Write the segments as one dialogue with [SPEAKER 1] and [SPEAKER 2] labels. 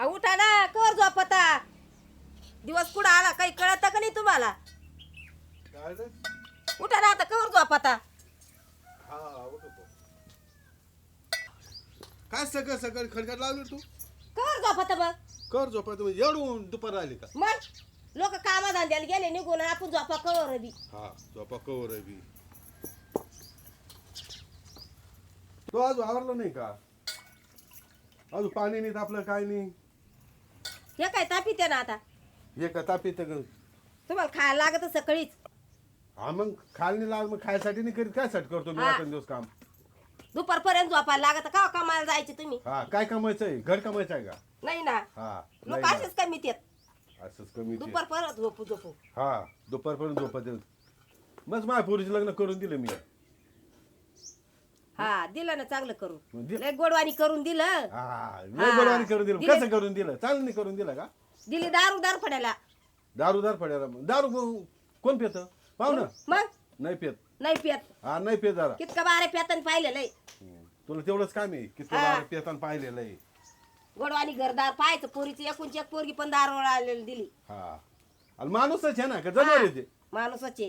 [SPEAKER 1] आ, उठा ना कर झोपता. दिवस कुठं आला काही कळत का नाही तुम्हाला? उठा ना आता कर झोपता.
[SPEAKER 2] हा, काय सगळं सगळं खडखड लावलं तू?
[SPEAKER 1] कर झोपता बघ
[SPEAKER 2] कर जो तुम्ही एवढून दुपार राहिले का?
[SPEAKER 1] मग? लोक कामाधंद्याला गेले निघून आपण झोपा कवर बी.
[SPEAKER 2] हा झोपा कवर आहे बी. तो आज वावरला नाही का? अजून पाणी नाही तापलं काय नाही?
[SPEAKER 1] हे काय तापी ते ना आता?
[SPEAKER 2] हे का तापी तर
[SPEAKER 1] तुम्हाला खायला लागत सकाळीच
[SPEAKER 2] हा मग खाल नाही लाल मग खायसाठी नाही करीत. काय साठी करतो मी
[SPEAKER 1] हा.
[SPEAKER 2] रात्र दिवस काम.
[SPEAKER 1] दुपारपर्यंत झोपायला लागत का? कामाला जायचे तुम्ही?
[SPEAKER 2] हा काय कमायचं आहे? घर कमायचं आहे का?
[SPEAKER 1] नाही ना.
[SPEAKER 2] हा
[SPEAKER 1] लोक
[SPEAKER 2] नाही
[SPEAKER 1] असेच कमी येत
[SPEAKER 2] ना. असंच कमी ते.
[SPEAKER 1] दुपार परत झोपू झोपू.
[SPEAKER 2] हा दुपारपर्यंत झोपत येईल. मग माझ्या पोरीचं लग्न करून दिलं मी.
[SPEAKER 1] हा दिलं ना चांगलं करून.
[SPEAKER 2] दि-
[SPEAKER 1] लय गोडवाणी करून दिलं.
[SPEAKER 2] हा लय बरोबर करून दिलं.
[SPEAKER 1] दिले.
[SPEAKER 2] कसं करून दिलं? चांगलं करून दिलं का?
[SPEAKER 1] दिली दारू दार पडायला
[SPEAKER 2] दारूदार पडायला मग. दारू को- कोण पित? पाहू ना.
[SPEAKER 1] मग?
[SPEAKER 2] नाही पित.
[SPEAKER 1] नाही पियत
[SPEAKER 2] हा नाही पित जरा.
[SPEAKER 1] कितका बारे पियत पाहिलेलं आहे.
[SPEAKER 2] तुला तेवढंच काम आहे. किती
[SPEAKER 1] हा.
[SPEAKER 2] दारू पिताना पाहिलेलं आहे
[SPEAKER 1] गोडवाणी घरदार पाहायचं पोरीची. एकूणची एक पोरगी पण दारू आलेली दिली.
[SPEAKER 2] हा. आणि माणूसच आहे ना का जनावर आहे ते?
[SPEAKER 1] माणूसाचे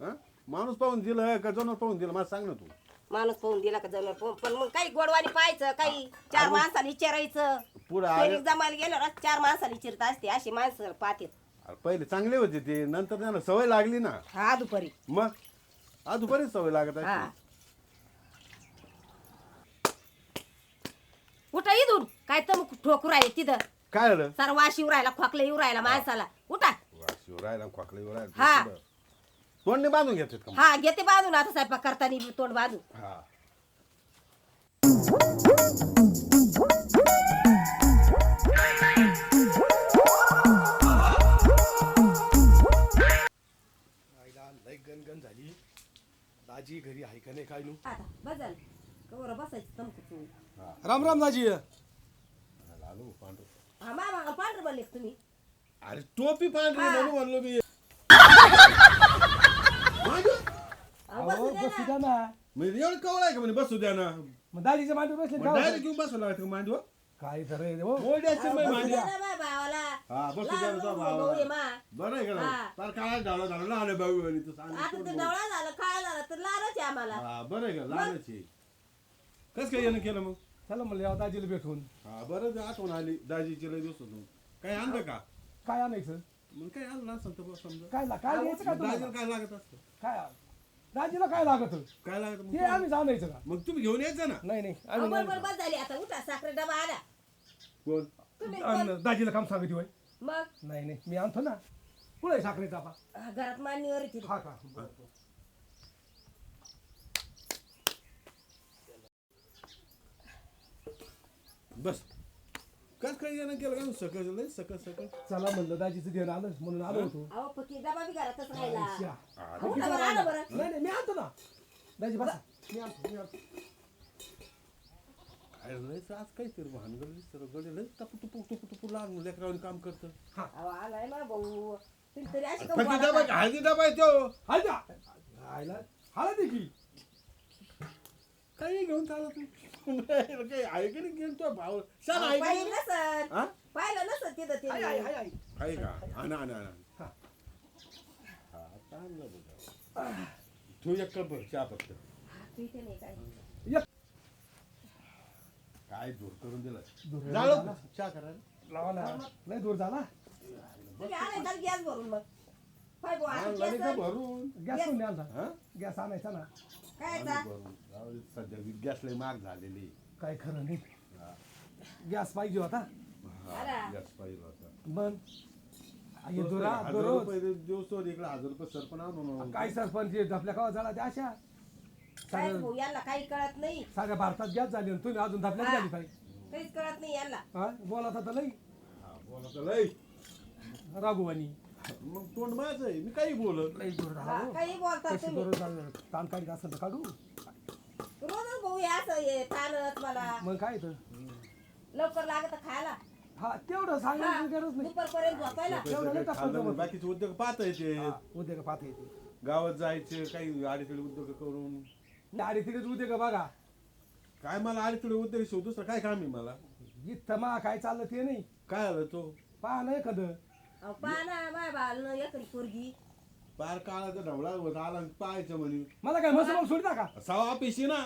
[SPEAKER 2] हा? माणूस पाहून दिलं का जनावर पाहून दिलं? मला सांग ना तू.
[SPEAKER 1] माणूस पाहून दिला का जणू पाहून. पण मग काही गोडवाणी पाहायचं काही चार माणसाला विचारायचं.
[SPEAKER 2] पुढं आले
[SPEAKER 1] जमायला गेल्यावर चार माणसाला विचारत असते अशी माणसं पाहतात.
[SPEAKER 2] अरे पहिले चांगले होते ते नंतर त्यांना सवय लागली ना.
[SPEAKER 1] हा दुपारी.
[SPEAKER 2] मग? आज दुपारीच सवय लागत
[SPEAKER 1] हा.
[SPEAKER 2] आहे
[SPEAKER 1] उठा इथून. काय तर ठोकू राहिले तिथं.
[SPEAKER 2] काय आलं
[SPEAKER 1] सारा वाशी येऊ राहिला खोकला येऊ राहिला माणसाला. उठा.
[SPEAKER 2] शिवरायला खोकला
[SPEAKER 1] हा.
[SPEAKER 2] शिवरायला तोंडने बांधून घेतात का मग?
[SPEAKER 1] हा घेते बांधून. आता स्वयंपाक करताना तोंड बांधून.
[SPEAKER 2] हा.
[SPEAKER 3] आईला लय गणगण झाली. दाजी घरी आहे का नाही काय नू
[SPEAKER 1] आता बदल कवर बसायचं तमकू
[SPEAKER 3] राम राम दाजी.
[SPEAKER 2] आलो पांढरं.
[SPEAKER 1] हा मामा पांढरं बोलले का तुम्ही?
[SPEAKER 2] अरे टोपी पांढरी. म्हणून म्हणलो मी.
[SPEAKER 1] अहो, बसू द्या ना.
[SPEAKER 3] द्या ना.
[SPEAKER 2] मी एवढं कवळ आहे का म्हणे? बसू द्या ना.
[SPEAKER 3] मग दाजीच्या मांडी बसले का
[SPEAKER 2] डायरेक्ट घेऊन बसू लागत मांडीवर?
[SPEAKER 3] काय रे हो.
[SPEAKER 2] बाई मांडी
[SPEAKER 1] ना
[SPEAKER 2] हा बसू द्या
[SPEAKER 1] लहान
[SPEAKER 2] ना तो
[SPEAKER 1] भाऊ भाऊ आहे मा.
[SPEAKER 2] बरं आहे का
[SPEAKER 1] हा.
[SPEAKER 2] नाही? फार काय झालं झालं लहान आहे भाऊ आणि तू सांग
[SPEAKER 1] आता ते नवळा झालं काय झालं तर लहानच आहे आम्हाला.
[SPEAKER 2] हा बरं आहे का? लहानच आहे. कस काय यानं केलं मग?
[SPEAKER 3] चला म्हणलं यावं दाजीला भेटून.
[SPEAKER 2] हा बरं झालं, आठवण आली. दाजीची लय दिवस होतो काय आणलं का?
[SPEAKER 3] काय आणायचं?
[SPEAKER 2] मग काय आणलं असं तर बस समजा.
[SPEAKER 3] काय ला- काय द्यायचं का
[SPEAKER 2] मग दाजीला
[SPEAKER 3] तुम्हाला?
[SPEAKER 2] काय लागत असतं?
[SPEAKER 3] काय दाजीला काय लागत?
[SPEAKER 2] काय लागत मग
[SPEAKER 3] ते आम्ही आणायचं का?
[SPEAKER 2] मग तुम्ही घेऊन यायचं ना?
[SPEAKER 3] नाही नाही आम्ही
[SPEAKER 1] बरोबर बस झाली. आता उठा साखरे डबा आला.
[SPEAKER 2] कोण?
[SPEAKER 1] तुम्ही
[SPEAKER 3] नाही.
[SPEAKER 1] कोण?
[SPEAKER 3] आणि दाजीला काम सांगत होय.
[SPEAKER 1] मग?
[SPEAKER 3] नाही नाही मी आणतो ना. पुढे साखरेचा पा
[SPEAKER 1] हा, घरात मान्यवर आहे तिथे.
[SPEAKER 3] हा का? बरं, बरं.
[SPEAKER 2] बस. कस काय यानं केलं का? सकस लय सकस सकस.
[SPEAKER 3] चला म्हणलं दाजीचं घेऊन आलं म्हणून आलो होतो.
[SPEAKER 1] अहो पक्की डबा बी घरातच राहिला.
[SPEAKER 3] श्या.
[SPEAKER 1] अहो, उठा बरं, आलं. बरं.
[SPEAKER 3] नाही नाही मी आणतो ना. दाजी बसा. मी आणतो मी आणतो
[SPEAKER 2] अरे लयच आज काहीतरी भानगड दिसतं गडे लय टपू टुपू टुपू टुपू लहान लेकरावणी काम करतं.
[SPEAKER 1] अहो आलाय ना भाऊ. तुम्ही तरी अशी
[SPEAKER 2] फक्त
[SPEAKER 1] का
[SPEAKER 2] डबा
[SPEAKER 1] बोलता?
[SPEAKER 2] हळदी डबा आहे तो.
[SPEAKER 3] हाय हायला की
[SPEAKER 2] काही घेऊन चालत नाही. काही तो भाव हा?
[SPEAKER 1] पाहिलं तिथं
[SPEAKER 2] आहे का? आणा आणा आणा
[SPEAKER 3] हा.
[SPEAKER 2] हा, चांगलं बघा. एक कप भर चहा फक्त.
[SPEAKER 1] तू इथे नाही काय.
[SPEAKER 2] काय दूर करून दिलं?
[SPEAKER 3] दूर
[SPEAKER 2] झालं. चहा करायला.
[SPEAKER 3] लावा ना. लय दूर झाला.
[SPEAKER 1] तुम्ही गॅस भरून मग. पाय भाऊ, आता
[SPEAKER 2] आणला नाही का
[SPEAKER 1] गॅस
[SPEAKER 2] भरून?
[SPEAKER 3] गॅस कोणी आणला.
[SPEAKER 2] हा?
[SPEAKER 3] गॅस आणायचा ना.
[SPEAKER 2] सध्या गॅस लय महाग झालेली
[SPEAKER 3] काय खरं नाही.
[SPEAKER 2] हा.
[SPEAKER 3] गॅस पाहिजे होता.
[SPEAKER 2] हा,
[SPEAKER 1] अरे.
[SPEAKER 2] गॅस पाहिजे होता.
[SPEAKER 3] मग हे दोरा
[SPEAKER 2] हजार
[SPEAKER 3] दररोज.
[SPEAKER 2] रुपये दिवस तो इकडे हजार रुपये सरपण आणून आणू.
[SPEAKER 3] काय सरपंच हे आपल्या गावात झाला त्या अशा
[SPEAKER 1] काय
[SPEAKER 3] साऱ्या
[SPEAKER 1] भाऊ यांना काही कळत नाही.
[SPEAKER 3] साऱ्या भारतात गॅस झाली आणि तुम्ही अजून धापल्यात
[SPEAKER 1] हा.
[SPEAKER 3] झाली पाहिजे
[SPEAKER 1] काहीच कळत नाही यांना.
[SPEAKER 3] हा बोला तर लई.
[SPEAKER 2] हा, बोला तर लय
[SPEAKER 3] राघुवानी.
[SPEAKER 2] मग तोंड माझं आहे. मी काही बोलत
[SPEAKER 3] लई झाला
[SPEAKER 1] हा. काही बोलतात
[SPEAKER 3] कशी
[SPEAKER 1] तुम्ही.
[SPEAKER 3] झालं. ताण काढीत असेल तर काढू.
[SPEAKER 1] रोजच भाऊ हे असं हे ताणत मला.
[SPEAKER 3] मग काय तर
[SPEAKER 1] लवकर लागत खायला.
[SPEAKER 3] हा तेवढं
[SPEAKER 1] हा,
[SPEAKER 3] सांगायची गरज नाही.
[SPEAKER 1] दुपारपर्यंत झोपायला.
[SPEAKER 3] एवढं नाही टाकून
[SPEAKER 2] खाल्लं
[SPEAKER 3] जमत.
[SPEAKER 2] बाकीचे उद्योग पाहता येते
[SPEAKER 3] हा, उद्या का पाहता येते
[SPEAKER 2] गावात जायचे काही आडीतडी उद्योग करून.
[SPEAKER 3] आणि तिकडेच उद्या का बघा.
[SPEAKER 2] काय मला आडीतडी उद्योग शोध दुसरं काय काम आहे मला?
[SPEAKER 3] इथं मा काय चाललं ते नाही.
[SPEAKER 2] काय आलं तो?
[SPEAKER 3] पहा ना एखादं.
[SPEAKER 1] अहो माय बाल पोरगी.
[SPEAKER 2] पार काळाचा ढवळा होत आला आणि पाहायचं म्हणे.
[SPEAKER 4] मला काय मस्त सोडता का
[SPEAKER 2] सवा पिशी ना.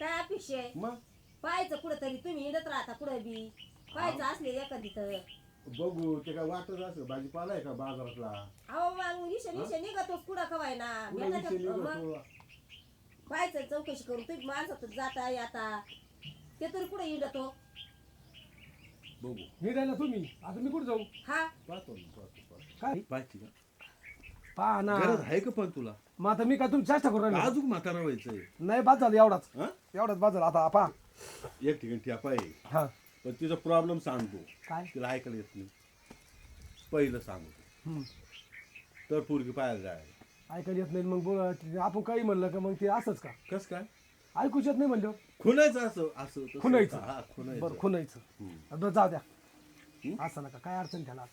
[SPEAKER 1] काय अपेक्षा आहे?
[SPEAKER 2] मग?
[SPEAKER 1] पाहायचं कुठं तरी तुम्ही हिंडत राहता कुठं बी. पाहायचं असले एखादी तर.
[SPEAKER 2] बघू ते काय वाटत असं भाजीपाला आहे का बाजारातला?
[SPEAKER 1] अहो मग इशे इशे निघतोच कुठं कवाय ना
[SPEAKER 2] विषय निघतो
[SPEAKER 1] पाहायचं चौकशी करून तुम्ही माणसात जाता येता ते तरी कुठे हिंडतो
[SPEAKER 2] बघू.
[SPEAKER 4] निघायला तुम्ही. आता मी कुठे जाऊ?
[SPEAKER 1] हा.
[SPEAKER 2] पाहतो ना, पाहतो, पाहतो.
[SPEAKER 4] काय?
[SPEAKER 2] पाहायची का?
[SPEAKER 4] पहा ना
[SPEAKER 2] गरज आहे का पण तुला?
[SPEAKER 4] मग आता मी काय तुम्ही चेष्टा करू राहिलो?
[SPEAKER 2] अजून म्हातारा व्हायचंय.
[SPEAKER 4] नाही बाद झालं एवढाच.
[SPEAKER 2] हा?
[SPEAKER 4] एवढाच बाद झाला. आता पहा
[SPEAKER 2] एक ठिकाणी ठ्यापा आहे.
[SPEAKER 4] हा.
[SPEAKER 2] पण तिचा प्रॉब्लेम सांगतो.
[SPEAKER 4] काय?
[SPEAKER 2] तिला ऐकायला येत नाही. पहिलं सांगतो.
[SPEAKER 4] हम्म.
[SPEAKER 2] तर पोरगी पाहायला जायला.
[SPEAKER 4] ऐकायला येत नाही मग बोल. आपण काही म्हणलं का मग ते असंच का?
[SPEAKER 2] कस काय?
[SPEAKER 4] ऐकूच येत नाही म्हणलं.
[SPEAKER 2] खुनायचं असं असं तसं.
[SPEAKER 4] खुनायचं.
[SPEAKER 2] हा खुनायचं.
[SPEAKER 4] बरं खुनायचं. बरं जाऊ द्या? असं नका काय अडचण त्याला.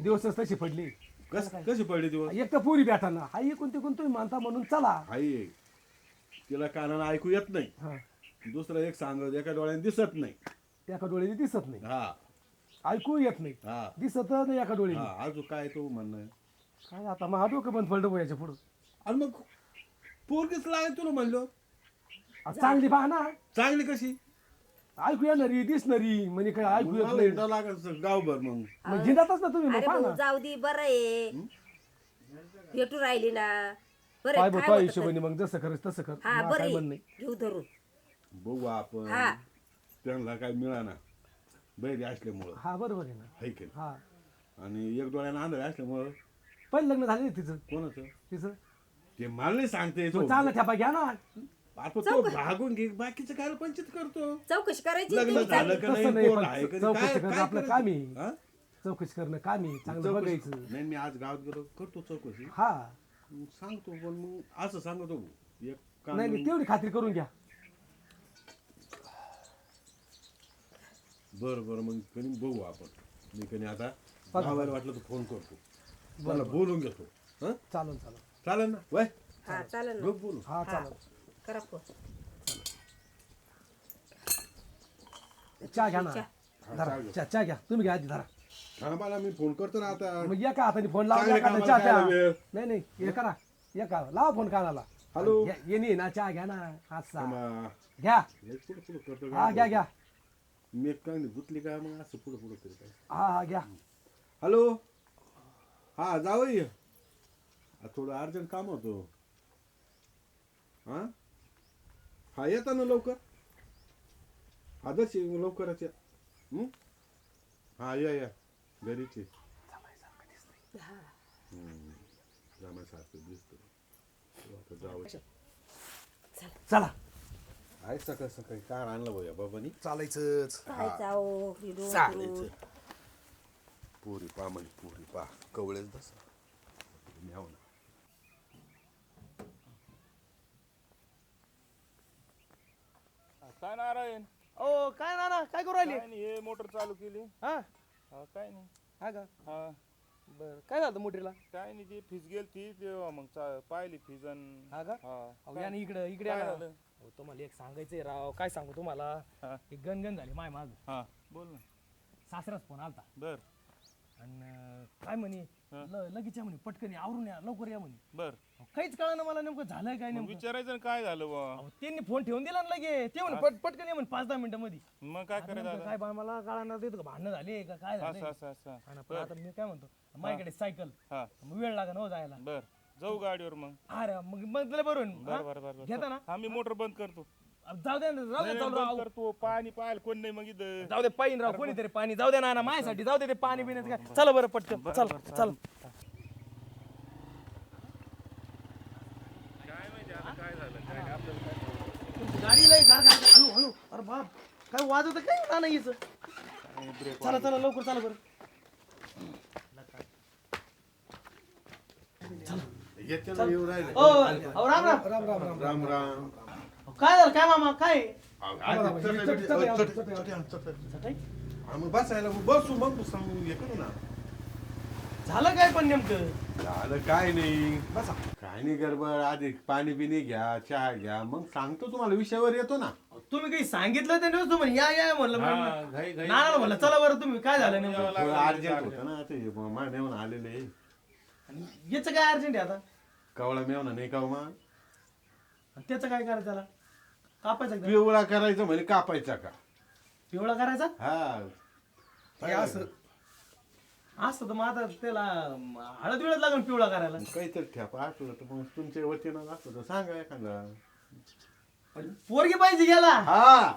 [SPEAKER 4] दिवसच तशी पडली.
[SPEAKER 2] कस कशी पडली दिवस?
[SPEAKER 4] एक तर पुरी भेटाना. हा एकूण तिकून तुम्ही मानता म्हणून चला.
[SPEAKER 2] आई तिला कानाला ऐकू येत नाही.
[SPEAKER 4] हा.
[SPEAKER 2] दुसरं एक सांगत एका डोळ्याने दिसत नाही.
[SPEAKER 4] एका डोळ्याने दिसत नाही.
[SPEAKER 2] हा.
[SPEAKER 4] ऐकू येत नाही.
[SPEAKER 2] हा.
[SPEAKER 4] दिसत नाही एका डोळ्याने.
[SPEAKER 2] हा अजून काय तो म्हणणं
[SPEAKER 4] काय आता मग डोकं बंद पडलं याच्या पुढं.
[SPEAKER 2] आणि मग पोरगीच लागेल तुला म्हणलो.
[SPEAKER 4] चांगली पहा ना
[SPEAKER 2] चांगली कशी?
[SPEAKER 4] ऐकू येणारी दिसणारी म्हणजे काय ऐकू येत
[SPEAKER 2] मला
[SPEAKER 4] नाही.
[SPEAKER 2] गावभर मग
[SPEAKER 4] मग जिंदातच ना तुम्ही मग
[SPEAKER 1] अरे
[SPEAKER 4] पहा
[SPEAKER 1] भाऊ
[SPEAKER 4] ना.
[SPEAKER 1] जाऊ दे बरं आहे. भेटू राहिली ना. बरं
[SPEAKER 4] काय
[SPEAKER 1] आहे,
[SPEAKER 4] बघ
[SPEAKER 1] काय
[SPEAKER 4] तो
[SPEAKER 1] होतं
[SPEAKER 4] हिशोबाने मग जसं कर तसं कर?
[SPEAKER 1] हा
[SPEAKER 4] मला
[SPEAKER 1] बरं
[SPEAKER 4] काय
[SPEAKER 1] आहे.
[SPEAKER 4] म्हण नाही.
[SPEAKER 1] घेऊ धरून.
[SPEAKER 2] बघू आपण.
[SPEAKER 1] हा.
[SPEAKER 2] त्यांना काय मिळाना. बैरी असल्यामुळं.
[SPEAKER 4] हा बरोबर आहे ना.
[SPEAKER 2] हाय की नाही?
[SPEAKER 4] हा.
[SPEAKER 2] आणि एक डोळ्यानं आंधळ असल्यामुळं.
[SPEAKER 4] पहिलं लग्न झालं तिचं.
[SPEAKER 2] कोणाचं?
[SPEAKER 4] तिचं.
[SPEAKER 2] ते मला नाही सांगते
[SPEAKER 4] चांगला ठेपा घ्या ना.
[SPEAKER 2] आपण तो भागून घे बाकीचं काय पंचित करतो?
[SPEAKER 1] चौकशी करायची
[SPEAKER 2] लग्न झालं
[SPEAKER 1] चांगली.
[SPEAKER 2] का
[SPEAKER 4] तसं
[SPEAKER 2] नाही
[SPEAKER 4] नाही,
[SPEAKER 2] पोर
[SPEAKER 4] पण
[SPEAKER 2] आहे का नाही?
[SPEAKER 4] चौकशी
[SPEAKER 2] काय-
[SPEAKER 4] करणं
[SPEAKER 2] काय
[SPEAKER 4] आपलं? काम आहे.
[SPEAKER 2] हा?
[SPEAKER 4] चौकशी करणं काम आहे चांगलं
[SPEAKER 2] चौकशी-
[SPEAKER 4] बघायचं.
[SPEAKER 2] नाही मी आज गावात गेलो करतो चौकशी.
[SPEAKER 4] हा.
[SPEAKER 2] मग सांगतो पण मग असं सांगतो एक काम
[SPEAKER 4] नाही नाही तेवढी खात्री करून घ्या.
[SPEAKER 2] बरं बरं मग कधी बघू आपण. मी कधी आता. गावाला वाटलं तर फोन करतो. मला बोलून घेतो. हं?
[SPEAKER 4] चालेल चालेल
[SPEAKER 2] चालेल ना? वय?
[SPEAKER 1] हा चालेल ना.
[SPEAKER 2] बघ बोलू.
[SPEAKER 4] हा चालेल
[SPEAKER 1] करा.
[SPEAKER 4] चहा घ्या ना.
[SPEAKER 1] चहा.
[SPEAKER 4] धरा
[SPEAKER 2] चहा घ्या.
[SPEAKER 4] चहा चहा घ्या. तुम्ही घ्या आधी धरा
[SPEAKER 2] थांबाला मी फोन करतो ना आता.
[SPEAKER 4] मग एका हाताने फोन लावा एका हाताने
[SPEAKER 2] कामाला
[SPEAKER 4] चहा
[SPEAKER 2] काय
[SPEAKER 4] प्या
[SPEAKER 2] वेळ?
[SPEAKER 4] नाही नाही हे करा. एका लावा फोन कानाला.
[SPEAKER 2] हॅलो.
[SPEAKER 4] ये- ये नाही ना चहा घ्या ना. असा.
[SPEAKER 2] थांबा.
[SPEAKER 4] घ्या.
[SPEAKER 2] हे पुढं पुढं करतो
[SPEAKER 4] हा घ्या. घ्या
[SPEAKER 2] मी एक काय गुतली का मग असं पुढं पुढं करत आहे.
[SPEAKER 4] हा हा घ्या.
[SPEAKER 2] हॅलो. हा जावई. आ, थोडं अर्जंट काम होतो. हा? हा येता ना लवकर. हा दर्शी लवकरच या. हं? हा या या. घरीच आहे. हं. जाण्यासारखं दिसतं हो, आता जावं
[SPEAKER 4] चला.
[SPEAKER 2] आहे सकाळ सकाळी. कार आणलं या बाबानी?
[SPEAKER 4] चालायचंच.
[SPEAKER 1] काय जाओ
[SPEAKER 2] चालायचं. पुरी पा म्हणे पुरी पा. कवळेच बस. न्याव ना
[SPEAKER 5] काय नारायण?
[SPEAKER 4] ओ काय ना ना काय करू राहिले?
[SPEAKER 5] काय नाही हे मोटर चालू केली.
[SPEAKER 4] हा?
[SPEAKER 5] हा काय नाही.
[SPEAKER 4] हा का?
[SPEAKER 5] हा.
[SPEAKER 4] बर काय झालं मोठीला
[SPEAKER 5] काय नाही ती फीज गेल ती तेव्हा मग चा- पाहिली फीज
[SPEAKER 4] हा का?
[SPEAKER 5] हा.
[SPEAKER 4] अहो, या ना इकडं इकडे
[SPEAKER 5] काय
[SPEAKER 4] या ना.
[SPEAKER 5] झालं?
[SPEAKER 4] अहो, तुम्हाला एक सांगायचंय राव. काय सांगू तुम्हाला?
[SPEAKER 5] हा.
[SPEAKER 4] एक गणगण झाली माय माग.
[SPEAKER 5] हा बोल ना.
[SPEAKER 4] सासराच फोन आलता.
[SPEAKER 5] बर.
[SPEAKER 4] आणि काय म्हणे. ल- लगेच या म्हणे पटकन या, आवरून या लवकर या म्हणे.
[SPEAKER 5] बर.
[SPEAKER 4] अहो, काहीच कळलं मला नेमकं झालंय काय नेमकं?
[SPEAKER 5] विचारायचं ना काय झालं
[SPEAKER 4] अहो, त्यांनी फोन ठेवून दिला ना लगे ते म्हणे पट पटकन ये म्हणे पाच दहा मिनिटं मध्ये
[SPEAKER 5] मग काय करायचं
[SPEAKER 4] नेमकं? काय बा मला कळणार का भांडणं झाले का काय झालं
[SPEAKER 5] असं असं.
[SPEAKER 4] पण आता मी काय म्हणतो माझ्याकडे सायकल.
[SPEAKER 5] हा.
[SPEAKER 4] मग वेळ लागा हो जायला.
[SPEAKER 5] बर. जाऊ गाडीवर मग.
[SPEAKER 4] अरे मग मग तुला बरोबर
[SPEAKER 5] बर बर बर
[SPEAKER 4] घेता ना?
[SPEAKER 5] हा मी मोटर बंद करतो.
[SPEAKER 4] जाऊ दे ना राहू दे चालू राहू.
[SPEAKER 5] करतो पाणी पाहायला कोण नाही मग इथं.
[SPEAKER 4] जाऊ दे पाहिन राव कोणीतरी पाणी. जाऊ दे ना ना माझ्यासाठी जाऊ दे ते पाणी पिण्याचं काय. चला बरं पटकन चल चल.
[SPEAKER 5] काय माहिती आता काय झालं काय नाही, आपल्याला काय
[SPEAKER 4] गाडी लय गार गार. हळू हळू अरे बाप काय वाजत काय? ना नाही याचं चला चला लवकर चला बरं.
[SPEAKER 2] येते येऊ राहिले.
[SPEAKER 4] ओ अहो, राम राम राम राम. राम
[SPEAKER 2] राम राम.
[SPEAKER 4] काय झालं? काय मामा? काय?
[SPEAKER 2] चटई? मग बसायला मग बसू मग तू सांगू हे करू ना.
[SPEAKER 4] झालं काय पण नेमकं?
[SPEAKER 2] झालं काय नाही.
[SPEAKER 4] बसा.
[SPEAKER 2] काय नाही गडबड आधी पाणी बिणी घ्या चहा घ्या मग सांगतो तुम्हाला विषयावर येतो ना.
[SPEAKER 4] तुम्ही काही सांगितलं ते नव्हतं म्हणे. या या म्हणलं
[SPEAKER 5] हा,
[SPEAKER 4] म्हणलं.
[SPEAKER 5] घाई- घाई-
[SPEAKER 4] नानाला म्हणलं चला बरं तुम्ही काय झालं नेमकं?
[SPEAKER 2] थोडं अर्जंट. होतं ना ते मा मेवणं आलेले
[SPEAKER 4] आणि याचं काय अर्जंट आहे आता?
[SPEAKER 2] कवळा मेवणं नाही का हो मा?
[SPEAKER 4] आणि त्याचं काय करायचं त्याला? कापायचं का?
[SPEAKER 2] पिवळा करायचं म्हणजे कापायचा का?
[SPEAKER 4] पिवळा करायचा?
[SPEAKER 2] हा.
[SPEAKER 3] हे असं.
[SPEAKER 4] असतं तर मग आता त्याला हळद विळद लागून पिवळा करायला.
[SPEAKER 2] काहीतरी ठेप. आठवलं तर मग तुमच्या वतीनं असलं तर सांगा एखादा.
[SPEAKER 4] पोरगी पाहिजे गेला.
[SPEAKER 2] हा.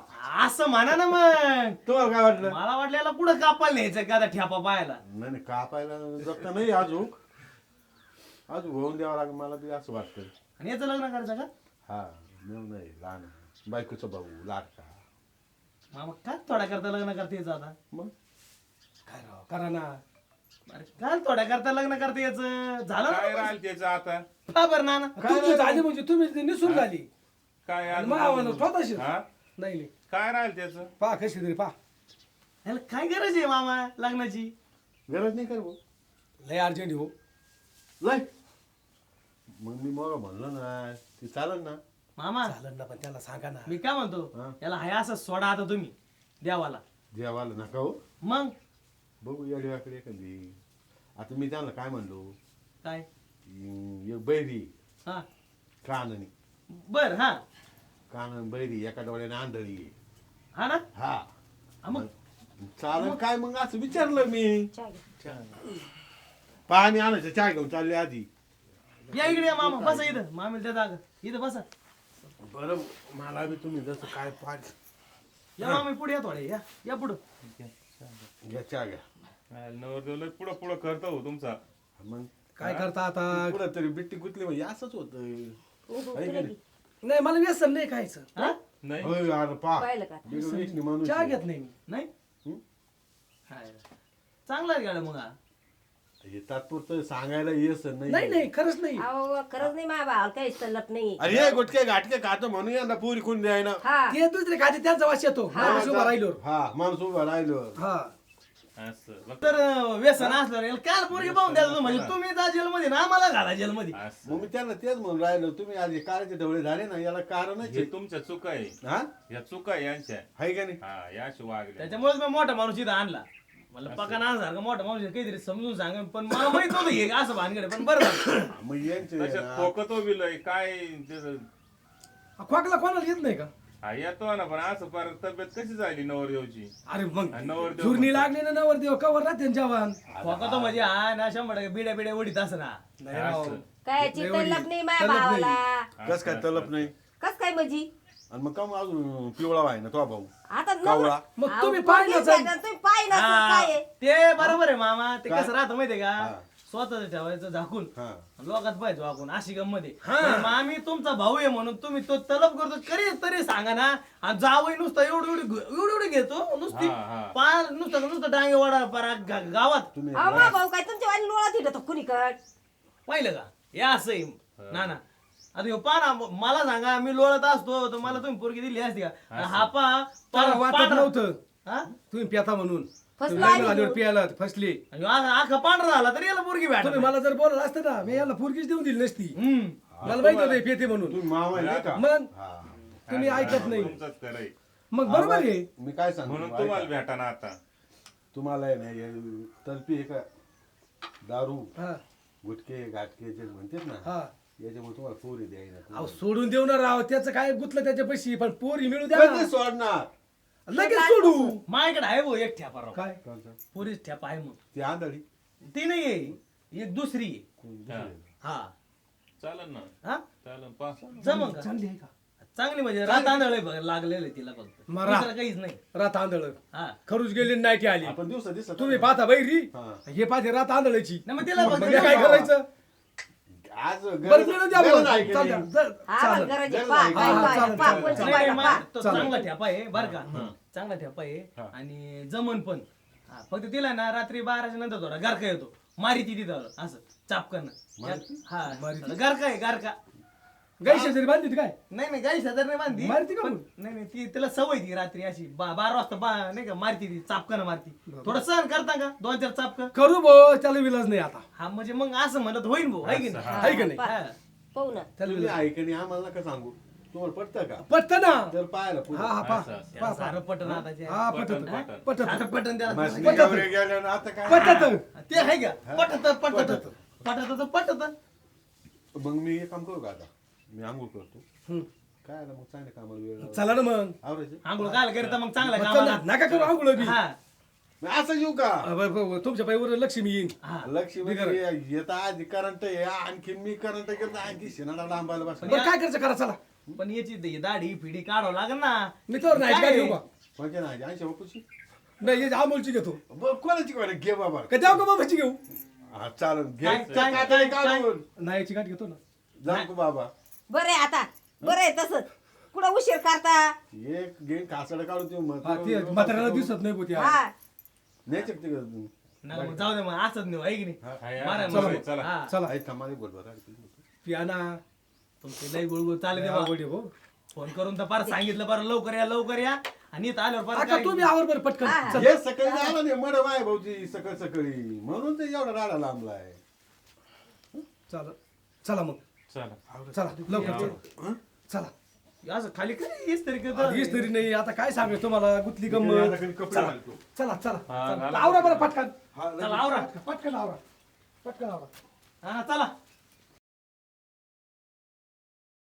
[SPEAKER 4] असं म्हणा ना मग.
[SPEAKER 2] तुम्हाला काय वाटलं?
[SPEAKER 4] मला वाटलं याला कुठं कापायला न्यायचं का आता ठ्यापा पाहायला?
[SPEAKER 2] नाही नाही कापायला जगता नाही अजून. अजून होऊन द्यावं लागेल मला बी असं वाटतं
[SPEAKER 4] आणि याचं लग्न करायचं का?
[SPEAKER 2] हा नाही लहान बायकोचा भाऊ लाडका.
[SPEAKER 4] मामा काय थोड्या करता लग्न करता यायचं आता.
[SPEAKER 2] मग?
[SPEAKER 3] काय राव करा ना.
[SPEAKER 4] अरे काय थोड्या करता लग्न करता यायचं झालं
[SPEAKER 5] काय
[SPEAKER 4] ना
[SPEAKER 5] राहील त्याचं आता?
[SPEAKER 4] का बरं नाना?
[SPEAKER 3] तुमची झाली म्हणजे तुम्ही ती निसून झाली.
[SPEAKER 5] काय
[SPEAKER 3] आणि मग स्वतःशी?
[SPEAKER 5] हा?
[SPEAKER 3] नाही नाही.
[SPEAKER 5] काय राहील त्याचं?
[SPEAKER 3] पा कशी तरी पा
[SPEAKER 4] याला काय गरज आहे मामा लग्नाची?
[SPEAKER 2] गरज नाही कर भाऊ?
[SPEAKER 3] लय अर्जंट हो.
[SPEAKER 2] लय. मग मी मग म्हणलं ना ते चालेल ना?
[SPEAKER 4] मामा.
[SPEAKER 3] चालन ना पण त्याला सांगा ना.
[SPEAKER 4] मी काय म्हणतो
[SPEAKER 2] हा.
[SPEAKER 4] याला हाय असं सोडा आता तुम्ही देवाला.
[SPEAKER 2] जेवायला नका हो.
[SPEAKER 4] मग?
[SPEAKER 2] बघू या देवाकडे एखादी. आता मी त्यांना काय म्हणलो?
[SPEAKER 4] काय?
[SPEAKER 2] अं, एक बैरी.
[SPEAKER 4] हा.
[SPEAKER 2] काननी.
[SPEAKER 4] बर हा.
[SPEAKER 2] कानन बैरी एका डोळ्याने आंधळी.
[SPEAKER 4] हा ना?
[SPEAKER 2] हा.
[SPEAKER 4] हा मग?
[SPEAKER 2] चालेल काय मग असं विचारलं मी?
[SPEAKER 1] चहा घे.
[SPEAKER 2] पाणी आणायचं चहा घेऊन चालले आधी.
[SPEAKER 4] या इकडे या मामा बसा इथं. मामी त्या जागा इथं बसा.
[SPEAKER 2] बरं मला बी तुम्ही जसं काय पाच
[SPEAKER 4] या मामी पुढे या थोडे या या पुढं.
[SPEAKER 2] घ्या चहा घ्या.
[SPEAKER 5] नवरदेव लय पुढं पुढं करतो हो तुमचा.
[SPEAKER 2] मग
[SPEAKER 3] काय करता आता?
[SPEAKER 2] पुढं तरी बिट्टी गुतली म्हणजे असंच होतं. नाही?
[SPEAKER 3] नाही मला व्यसन नाही खायचं.
[SPEAKER 4] हा?
[SPEAKER 5] नाही.
[SPEAKER 1] पाहिलं का?
[SPEAKER 2] माणूस
[SPEAKER 3] चहा. घेत नाही मी
[SPEAKER 4] नाही? हाय. चांगला आहे गाड्या मग हा.
[SPEAKER 2] हे तात्पुरतं सांगायला येस
[SPEAKER 3] नाही
[SPEAKER 2] नाही
[SPEAKER 3] नाही खरंच नाही.
[SPEAKER 1] अहो खरंच नाही मा भावाला काही सल्लत नाही.
[SPEAKER 2] अरे हे गुटके गाठके खातो म्हणून यांना पुरी कोण द्यायना?
[SPEAKER 1] हा.
[SPEAKER 3] ते दुसरे खाते त्यांचा वास येतो. माणूस उभा राहिलो
[SPEAKER 2] हा माणूस उभा राहिलो
[SPEAKER 3] हा.
[SPEAKER 5] असं बघ.
[SPEAKER 4] तर अं, व्यसन असलं याला काय पोरगी पाहून द्यायचं म्हणजे तुम्ही जा जेलमध्ये ना आम्हाला घाला जेलमध्ये.
[SPEAKER 5] असं.
[SPEAKER 2] मग मी त्यांना तेच म्हणून राहिलो तुम्ही आज हे काळाचे ढवळे झाले ना याला कारणच
[SPEAKER 5] हे
[SPEAKER 2] आहे.
[SPEAKER 5] तुमच्या चुका आहे.
[SPEAKER 2] हा?
[SPEAKER 5] या चुका आहे यांच्या.
[SPEAKER 2] आहे का नाही?
[SPEAKER 5] हा या वागल्या
[SPEAKER 4] त्याच्यामुळेच मी मोठा माणूस इथं आणला. मला पका ना सारखा मोठा माणूस काहीतरी समजून सांग पण मला माहीत नव्हतं हे असं भानगड पण बरं झालं.
[SPEAKER 2] मग यांचे
[SPEAKER 5] तशात
[SPEAKER 2] ना-
[SPEAKER 5] खोकतो बिलय काय
[SPEAKER 3] खोकला कोणाला येत नाही का?
[SPEAKER 5] हा येतो ना पण असं पर तब्येत कशी झाली नवरदेवची?
[SPEAKER 3] अरे मग
[SPEAKER 5] नवरदेव
[SPEAKER 3] चुरणी लागली ना नवर देव कवर राहते ना जवान
[SPEAKER 4] खोका तो म्हणजे हा ना शंभर टक्के बिड्या बिड्या उडीत असं ना.
[SPEAKER 3] नाही राव.
[SPEAKER 1] काय
[SPEAKER 3] लय
[SPEAKER 1] तल्लप नाही माझ्या. भावाला?
[SPEAKER 2] कस काय तलप नाही?
[SPEAKER 1] कस काय म्हणजे
[SPEAKER 2] आणि मग का मग अजून पिवळा व्हाय ना तो भाऊ
[SPEAKER 1] आता
[SPEAKER 2] कावळा.
[SPEAKER 3] मग तुम्ही पाहिलं
[SPEAKER 1] आहे
[SPEAKER 3] जाईल.
[SPEAKER 1] का? तुम्ही पाहिलं असेल काय आहे.
[SPEAKER 4] ते बरोबर आहे मामा ते
[SPEAKER 2] काय?
[SPEAKER 4] कसं राहतं माहितीये का
[SPEAKER 2] हा.
[SPEAKER 4] स्वतःच ठेवायचं झाकून
[SPEAKER 2] हा
[SPEAKER 4] लोकात पाहिजे वाकून अशी गंमत आहे मामी तुमचा भाऊ आहे म्हणून तुम्ही तो तलब करतो करी तरी सांगा ना आणि जावई नुसतं एवढी एवढी एवढी एवढी घेतो नुसती
[SPEAKER 5] हा, हा.
[SPEAKER 4] पार नुसतं नुसतं डांगे वाडा पार गा- गावात
[SPEAKER 2] तुम्ही
[SPEAKER 1] अहो मा भाऊ काय तुमच्या वाली लोळा तिथं कुणीकड
[SPEAKER 4] पाहिलं का हे असं आहे ना ना आता ह्यो पहा ना मला सांगा मी लोळत असतो तर मला तुम्ही पोरगी दिली असती का? आणि हा पा
[SPEAKER 3] त्याला वाटत नव्हतं.
[SPEAKER 4] हा?
[SPEAKER 3] तुम्ही पेता म्हणून.
[SPEAKER 1] फसलो
[SPEAKER 3] लग्न झाल्यावर
[SPEAKER 1] घेऊन.
[SPEAKER 3] पियाला फसली.
[SPEAKER 4] आणि ह्यो आखा पांढरा झाला तरी याला पोरगी
[SPEAKER 3] तुम्ही
[SPEAKER 4] भेटा
[SPEAKER 3] मला जर बोलत असतं ना मी याला पोरगीच देऊन दिली नसती.
[SPEAKER 4] हम्म.
[SPEAKER 3] मला माहीत होतं हे पेते म्हणून.
[SPEAKER 2] तुम्ही मामा आहे नाही का?
[SPEAKER 3] मग
[SPEAKER 2] हा.
[SPEAKER 3] तुम्ही ऐकत नाही.
[SPEAKER 5] तुमचंच
[SPEAKER 3] मग बरोबर आहे.
[SPEAKER 2] मी काय सांगतो
[SPEAKER 5] म्हणून
[SPEAKER 2] ऐका.
[SPEAKER 5] तुम्हाला भेटा ना आता.
[SPEAKER 2] तुम्हाला आहे ना हे तलपी आहे का? दारू
[SPEAKER 3] हा.
[SPEAKER 2] गुटके गाटके जे म्हणतात ना
[SPEAKER 3] हा.
[SPEAKER 2] याच्यामुळे तुम्हाला पोरी द्यायला
[SPEAKER 3] अहो सोडून देऊ ना राव. त्याचं काय गुतलं त्याच्या पैसे पण पोरी मिळू द्या
[SPEAKER 2] कधी. सोडणार?
[SPEAKER 3] लगेच सोडू.
[SPEAKER 4] माझ्याकडे आहे भाऊ एक ठेपा राव.
[SPEAKER 3] काय?
[SPEAKER 2] कोणतं?
[SPEAKER 4] पोरीच ठेपा आहे मग
[SPEAKER 2] ती आंधळी?
[SPEAKER 4] ती नाही आहे. एक दुसरी आहे. हा.
[SPEAKER 5] चालन ना.
[SPEAKER 4] हा?
[SPEAKER 5] चालन पा
[SPEAKER 4] जमन का
[SPEAKER 3] चांगली आहे का?
[SPEAKER 4] चांगली म्हणजे रात आंधळ लागलेलं आहे तिला फक्त.
[SPEAKER 3] मग रा-
[SPEAKER 4] दुसरं काहीच नाही.
[SPEAKER 3] रात आंधळ.
[SPEAKER 4] हा.
[SPEAKER 3] खरूच गेली नाही ती आली.
[SPEAKER 2] आपण दिवसा दिवसा
[SPEAKER 3] तुम्ही पाहता बैरी?
[SPEAKER 2] हा.
[SPEAKER 3] हे पाहते रात आंधळाची.
[SPEAKER 4] नाही मग तिला
[SPEAKER 3] काय करायचं?
[SPEAKER 2] आज
[SPEAKER 3] बरं
[SPEAKER 2] गरज-
[SPEAKER 3] मिळू द्या
[SPEAKER 2] गरज
[SPEAKER 3] मग.
[SPEAKER 2] आहे की
[SPEAKER 3] चाल द्या.
[SPEAKER 2] नाही?
[SPEAKER 3] जर-
[SPEAKER 1] हा
[SPEAKER 3] चालेल.
[SPEAKER 1] गरज आहे
[SPEAKER 2] गरज
[SPEAKER 1] पा
[SPEAKER 2] आहे.
[SPEAKER 1] काय
[SPEAKER 3] हा,
[SPEAKER 1] पाय
[SPEAKER 3] चालेल,
[SPEAKER 1] पा
[SPEAKER 3] चालेल.
[SPEAKER 1] कोणची
[SPEAKER 4] नाही,
[SPEAKER 1] बाई
[SPEAKER 4] नाही,
[SPEAKER 1] पा
[SPEAKER 4] मा- तो
[SPEAKER 3] चालेल.
[SPEAKER 4] चांगला ठेपा आहे बर का चांगला ठेपा आहे. आणि जमन पण हा, फक्त तिला ना रात्री बाराच्या नंतर थोडा गारका येतो मारी ती तिथं असं चापकन
[SPEAKER 2] मारती?
[SPEAKER 4] हा
[SPEAKER 3] मारती?
[SPEAKER 4] गारका आहे गारका
[SPEAKER 3] गाई शेजारी बांधली होती काय
[SPEAKER 4] नाही नाही गाई सदर नाही बांधली
[SPEAKER 3] मारती का
[SPEAKER 4] पण-
[SPEAKER 3] मग?
[SPEAKER 4] नाही नाही ती तिला सवय ती रात्री अशी बा- बारा वाजता बा नाही का मारती ती चापकन मारती थोडं सहन करता का दोन चार चापकन
[SPEAKER 3] करू भो त्याला विलाज नाही आता
[SPEAKER 4] हा म्हणजे मग असं म्हणत होईल भाऊ आहे की नाही?
[SPEAKER 3] आहे का नाही.
[SPEAKER 4] हा.
[SPEAKER 1] पाहू ना.
[SPEAKER 2] तुम्ही ऐकणी आम्हाला नका सांगू. तुम्हाला पटतं का?
[SPEAKER 3] पटत ना.
[SPEAKER 2] तर पाहायला पुढं.
[SPEAKER 3] हा हा पा
[SPEAKER 5] असं, असं.
[SPEAKER 3] पा
[SPEAKER 4] सारं पटन आता ते.
[SPEAKER 3] हा
[SPEAKER 5] पटन,
[SPEAKER 3] पटत.
[SPEAKER 5] पटन.
[SPEAKER 3] पटत
[SPEAKER 4] सारं पटन त्याला.
[SPEAKER 3] पटतं.
[SPEAKER 2] गावरे आता काय?
[SPEAKER 3] पटत.
[SPEAKER 4] ते आहे का? पटत पटत.
[SPEAKER 2] पटतं.
[SPEAKER 4] पटत पटत.
[SPEAKER 2] मग मी एक काम करू का आता? मी आंघोळ करतो. काय आलं मग चांगल्या कामाला वेळ.
[SPEAKER 3] चला ना मग.
[SPEAKER 2] आवरायचं?
[SPEAKER 4] आंघोळ काय करता मग चांगला
[SPEAKER 3] चला, नका करू आंघोळ बी.
[SPEAKER 4] हा.
[SPEAKER 2] असं येऊ का?
[SPEAKER 3] अ, ब- ब- तुमच्या पायवर लक्ष्मी येईन.
[SPEAKER 4] हा.
[SPEAKER 2] लक्ष्मी
[SPEAKER 3] बिगर.
[SPEAKER 2] येता आधी करंट आहे. आणखी मी करंट करतो आणखी शिनाडा लांबायला बस
[SPEAKER 3] बरं काय करायचं करा चला.
[SPEAKER 4] पण याची दाढी फिडी काढावं लागेल ना.
[SPEAKER 3] मी तर नाही
[SPEAKER 4] काय?
[SPEAKER 3] काय घेऊ का
[SPEAKER 2] म्हणजे नाही ऐंशी बापूची.
[SPEAKER 3] नाही हे अमोलची घेतो.
[SPEAKER 2] बरं, कोणाची कोणा घे बाबा.
[SPEAKER 3] का द्याव का बाबाची घेऊ?
[SPEAKER 2] हा चालेल घे.
[SPEAKER 4] काय-
[SPEAKER 2] त्या
[SPEAKER 4] काय-
[SPEAKER 2] कातडी
[SPEAKER 4] काय-
[SPEAKER 2] काढून.
[SPEAKER 3] नाही याची गाठ घेतो ना.
[SPEAKER 2] जाऊ का बाबा?
[SPEAKER 1] बरं आहे आता. बरं आहे तसंच कुठं उशीर करता?
[SPEAKER 2] एक घेईन कासड काढून तू
[SPEAKER 3] हा ते म्हाताऱ्याला दिसत नाही पोती
[SPEAKER 1] हा.
[SPEAKER 2] नाही शकते का तू
[SPEAKER 4] नका मग जाऊ दे मग असंच नाही आहे की नाही? मारा मग.
[SPEAKER 5] चला, चला.
[SPEAKER 4] हा.
[SPEAKER 3] चला
[SPEAKER 2] थांबा रे बोलवा
[SPEAKER 3] पियाना
[SPEAKER 4] तुमचे लई गुळगुळ चालले ते बा.
[SPEAKER 3] हो.
[SPEAKER 4] फोन करून तर फार सांगितलं बरं लवकर या लवकर या. आणि इथं आल्यावर परत काय-
[SPEAKER 3] तुम्ही आवर बरं पटकन.
[SPEAKER 1] हा.
[SPEAKER 3] चल.
[SPEAKER 2] हे सकाळी आला नाही मड वाय भाऊजी सकाळ सकाळी. म्हणून ते एवढा राडा लांबलाय.
[SPEAKER 3] चला. चला मग.
[SPEAKER 5] चला.
[SPEAKER 3] चला लवकर. चला.
[SPEAKER 4] असं खाली काय हेच तरी करतं.
[SPEAKER 3] हेच तरी नाही आता काय सांगायचं तुम्हाला? गुतली
[SPEAKER 2] आता
[SPEAKER 3] गंमत
[SPEAKER 2] कपडे
[SPEAKER 3] चला
[SPEAKER 2] घालतो.
[SPEAKER 3] चला चला. आवरा बरं पटकन.
[SPEAKER 2] हा,
[SPEAKER 4] चला आवरा.
[SPEAKER 3] पटकन आवरा. पटकन आवरा.
[SPEAKER 4] हा चला.